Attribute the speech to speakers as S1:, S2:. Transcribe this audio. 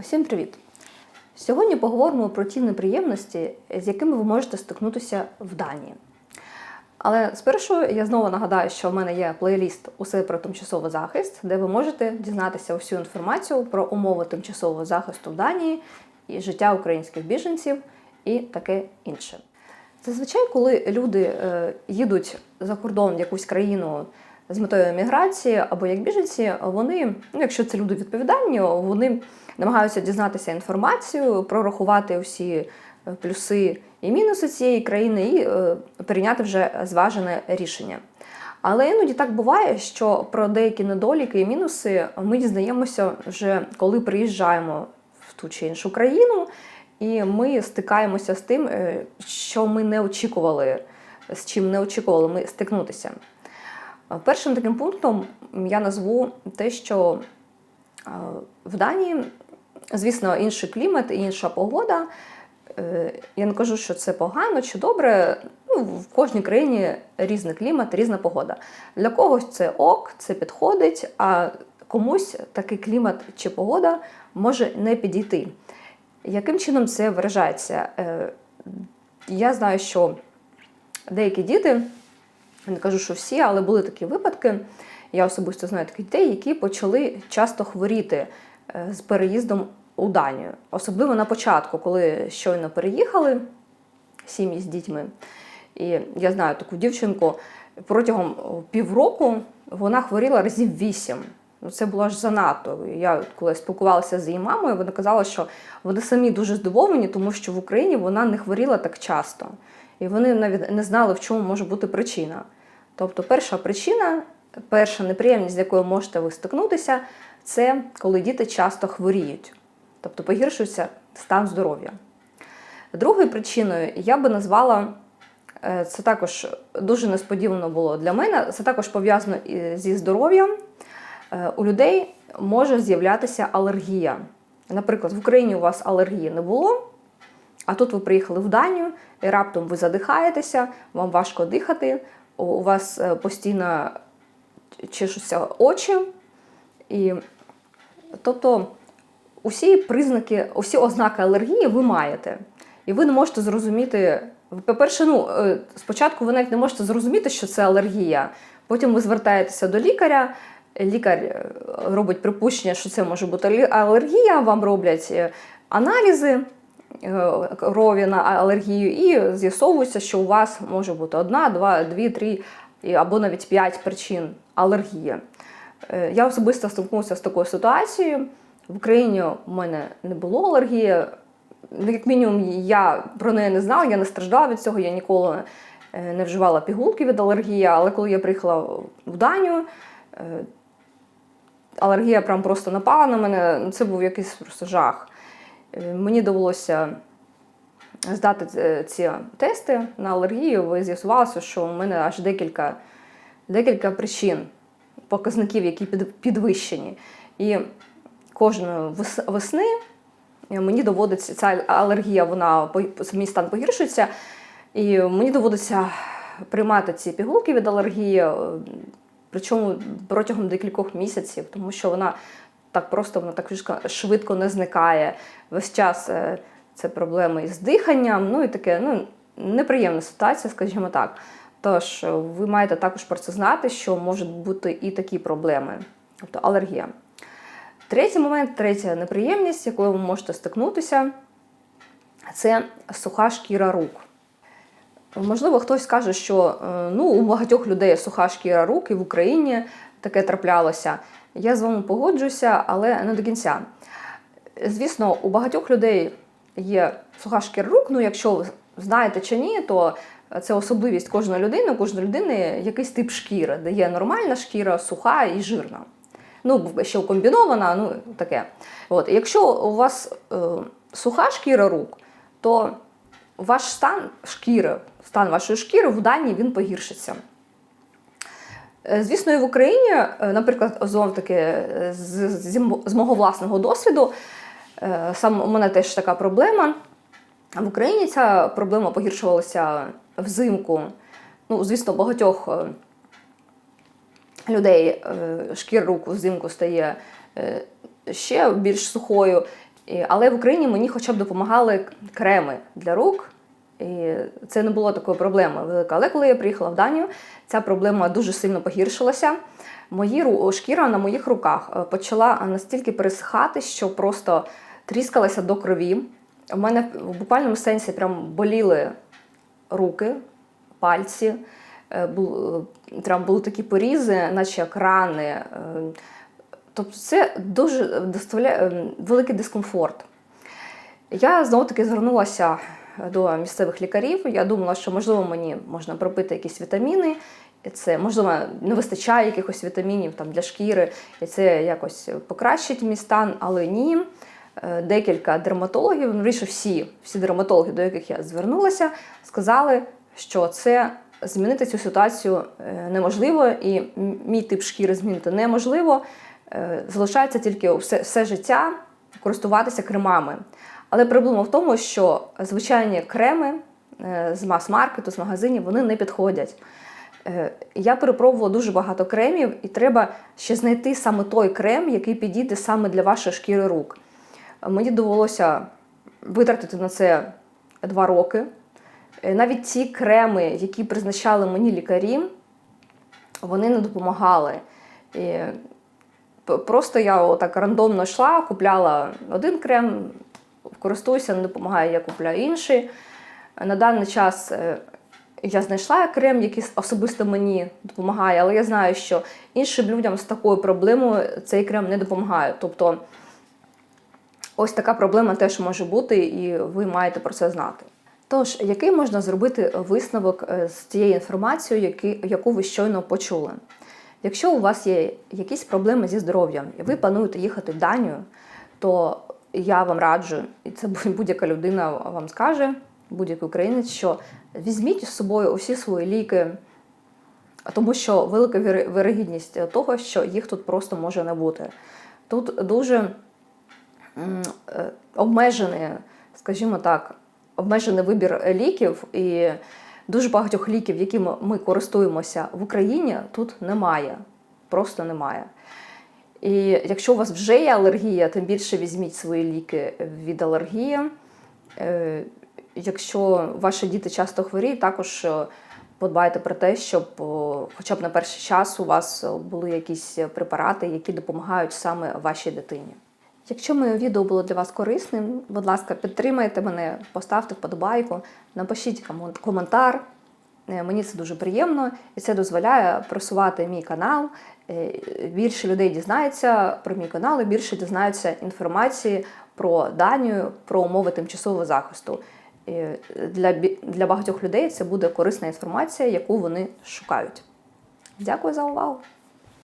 S1: Усім привіт! Сьогодні поговоримо про ті неприємності, з якими ви можете стикнутися в Данії. Але спершу я знову нагадаю, що в мене є плейліст Усе про тимчасовий захист, де ви можете дізнатися всю інформацію про умови тимчасового захисту в Данії і життя українських біженців і таке інше. Зазвичай, коли люди е, їдуть за кордон в якусь країну з метою еміграції або як біженці, вони, ну якщо це люди відповідальні, вони намагаються дізнатися інформацію, прорахувати усі е, плюси і мінуси цієї країни і е, прийняти вже зважене рішення. Але іноді так буває, що про деякі недоліки і мінуси ми дізнаємося вже коли приїжджаємо в ту чи іншу країну, і ми стикаємося з тим, е, що ми не очікували, з чим не очікували ми стикнутися. Першим таким пунктом я назву те, що в Данії, звісно, інший клімат і інша погода. Е, Я не кажу, що це погано чи добре. Ну, в кожній країні різний клімат, різна погода. Для когось це ок, це підходить, а комусь такий клімат чи погода може не підійти. Яким чином це виражається? Е, Я знаю, що деякі діти, не кажу, що всі, але були такі випадки. Я особисто знаю таких дітей, які почали часто хворіти е, з переїздом у Данію. Особливо на початку, коли щойно переїхали сім'ї з дітьми. І я знаю таку дівчинку протягом півроку вона хворіла разів вісім. Ну, це було аж занадто. Я коли спілкувалася з її мамою, вона казала, що вони самі дуже здивовані, тому що в Україні вона не хворіла так часто. І вони навіть не знали, в чому може бути причина. Тобто, перша причина, перша неприємність, з якою можете ви стикнутися, це коли діти часто хворіють, тобто погіршується стан здоров'я. Другою причиною я би назвала е, це також дуже несподівано було для мене. Це також пов'язано зі здоров'ям. Е, У людей може з'являтися алергія. Наприклад, в Україні у вас алергії не було, а тут ви приїхали в Данію, і раптом ви задихаєтеся, вам важко дихати, у- вас е, постійно чешуться очі. І, тобто, усі признаки, усі ознаки алергії ви маєте. І ви не можете зрозуміти. По-перше, ну, е, спочатку ви навіть не можете зрозуміти, що це алергія. Потім ви звертаєтеся до лікаря. Лікар е, робить припущення, що це може бути алергія, вам роблять е, аналізи крові на алергію, і з'ясовується, що у вас може бути одна, два, дві, три або навіть п'ять причин алергії. Я особисто стикнувся з такою ситуацією. В Україні у мене не було алергії. Ну, Як мінімум, я про неї не знала, я не страждала від цього, я ніколи е, не вживала пігулки від алергії, але коли я приїхала в Данію, е, алергія прям просто напала на мене. Це був якийсь просто жах. Е, Мені довелося здати ці тести на алергію, і з'ясувалося, що у мене аж декілька, декілька причин, показників, які підвищені. І кожної вес- весни мені доводиться, ця алергія, вона мій стан погіршується, і мені доводиться приймати ці пігулки від алергії, е, причому протягом декількох місяців, тому що вона так просто вона так швидко- не зникає. Весь час е, це проблеми із диханням, ну і таке, ну, неприємна ситуація, скажімо так. Тож е, ви маєте також про це знати, що можуть бути і такі проблеми, тобто алергія. Третій момент, третя неприємність, якою ви можете стикнутися, це суха шкіра рук. Можливо, хтось скаже, що е, ну, у багатьох людей суха шкіра рук і в Україні таке траплялося. Я з вами погоджуюся, але не до кінця. Звісно, у багатьох людей є суха шкіра рук. Ну, якщо ви знаєте чи ні, то це особливість кожної людини. У кожної людини якийсь тип шкіри, де є нормальна шкіра, суха і жирна. Ну, ще комбінована, ну таке. От, якщо у вас е, суха шкіра рук, то ваш стан шкіри, стан вашої шкіри в Данії він погіршиться. Е, Звісно, і в Україні, е, наприклад, знов таки е, з, з, з мого власного досвіду, сам у мене теж така проблема. В Україні ця проблема погіршувалася взимку. Ну, звісно, багатьох людей е, шкіра рук взимку стає е, ще більш сухою. Але в Україні мені хоча б допомагали креми для рук. І це не було такої проблеми великої. Але коли я приїхала в Данію, ця проблема дуже сильно погіршилася. Мої шкіра на моїх руках е, почала настільки пересихати, що просто тріскалася до крові. У мене в буквальному сенсі прям боліли руки, пальці. Е, е, Прям були такі порізи, наче як рани. Е, Тобто це дуже доставляє е, великий дискомфорт. Я знову таки звернулася до місцевих лікарів. Я думала, що можливо мені можна пропити якісь вітаміни. Це можливо не вистачає якихось вітамінів там для шкіри, і це якось покращить мій стан, але ні. Декілька дерматологів, ну, всі, всі дерматологи, до яких я звернулася, сказали, що це змінити цю ситуацію е, неможливо, і мій тип шкіри змінити неможливо. Е, Залишається тільки все, все життя користуватися кремами. Але проблема в тому, що звичайні креми е, з мас-маркету, з магазинів, вони не підходять. Я перепробувала дуже багато кремів, і треба ще знайти саме той крем, який підійде саме для вашої шкіри рук. Мені довелося витратити на це два роки. Е, Навіть ті креми, які призначали мені лікарі, вони не допомагали. І просто я отак рандомно йшла, купляла один крем, користуюся, не допомагає, я купляю інший. На даний час е, я знайшла крем, який особисто мені допомагає, але я знаю, що іншим людям з такою проблемою цей крем не допомагає. Тобто ось така проблема теж може бути, і ви маєте про це знати. Тож, який можна зробити висновок е, з тієї інформації, яку ви щойно почули? Якщо у вас є якісь проблеми зі здоров'ям, і ви плануєте їхати в Данію, то я вам раджу, і це будь-яка людина вам скаже, будь-який українець, що візьміть з собою усі свої ліки, тому що велика вирогідність того, що їх тут просто може не бути. Тут дуже е, обмежений, скажімо так, обмежений вибір ліків, і дуже багатьох ліків, якими ми користуємося в Україні, тут немає. Просто немає. І якщо у вас вже є алергія, тим більше візьміть свої ліки від алергії. Е, Якщо ваші діти часто хворіють, також е, подбайте про те, щоб хоча б на перший час у вас були якісь препарати, які допомагають саме вашій дитині. Якщо моє відео було для вас корисним, будь ласка, підтримайте мене, поставте вподобайку, напишіть коментар. Е, Мені це дуже приємно і це дозволяє просувати мій канал. Е, Більше людей дізнається про мій канал і більше дізнаються інформації про Данію, про умови тимчасового захисту. І Для, для багатьох людей це буде корисна інформація, яку вони шукають. Дякую за увагу!